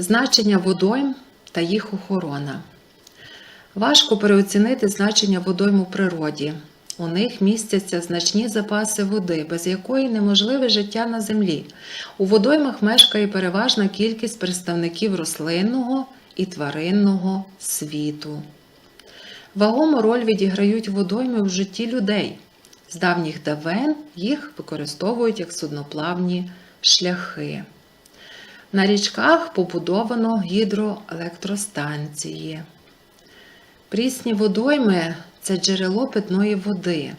Значення водойм та їх охорона. Важко переоцінити значення водойм у природі. У них містяться значні запаси води, без якої неможливе життя на землі. У водоймах мешкає переважна кількість представників рослинного і тваринного світу. Вагому роль відіграють водойми в житті людей. З давніх давен їх використовують як судноплавні шляхи. На річках побудовано гідроелектростанції. Прісні водойми це джерело питної води.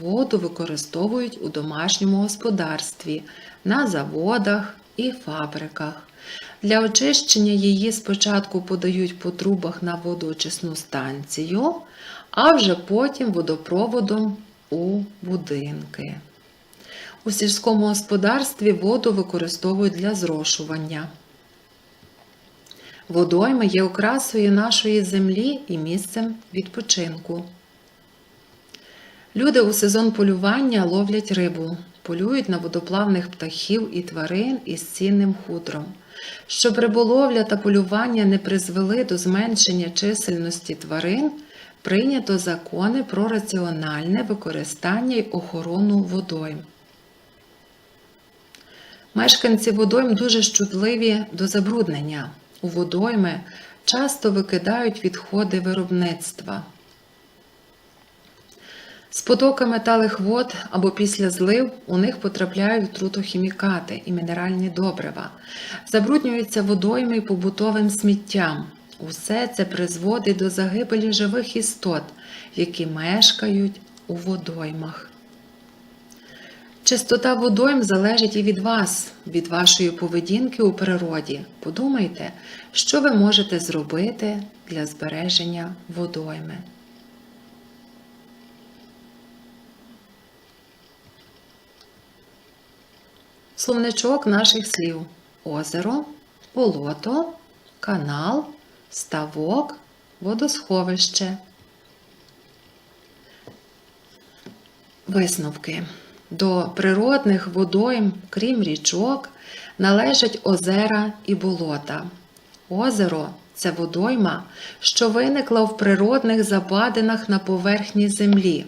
Воду використовують у домашньому господарстві, на заводах і фабриках. Для очищення її спочатку подають по трубах на водоочисну станцію, а вже потім водопроводом у будинки. У сільському господарстві воду використовують для зрошування. Водойми є окрасою нашої землі і місцем відпочинку. Люди у сезон полювання ловлять рибу, полюють на водоплавних птахів і тварин із цінним хутром. Щоб риболовля та полювання не призвели до зменшення чисельності тварин, прийнято закони про раціональне використання й охорону водойм. Мешканці водойм дуже щутливі до забруднення. У водойми часто викидають відходи виробництва. З потоками талих вод або після злив у них потрапляють трутохімікати і мінеральні добрива. Забруднюються водойми й побутовим сміттям. Усе це призводить до загибелі живих істот, які мешкають у водоймах. Чистота водойм залежить і від вас, від вашої поведінки у природі. Подумайте, що ви можете зробити для збереження водойми. Словничок наших слів: озеро, болото, канал, ставок, водосховище. Висновки. До природних водойм, крім річок, належать озера і болота. Озеро це водойма, що виникла в природних западинах на поверхні землі.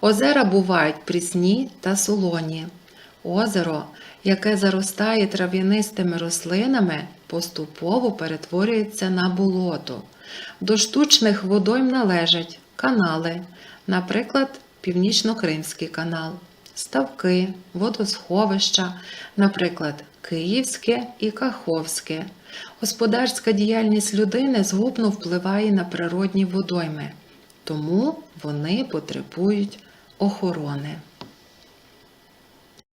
Озера бувають прісні та солоні. Озеро, яке заростає трав'янистими рослинами, поступово перетворюється на болото. До штучних водойм належать канали, наприклад, Північно-Кримський канал, ставки, водосховища, наприклад, Київське і Каховське. Господарська діяльність людини згубно впливає на природні водойми, тому вони потребують охорони.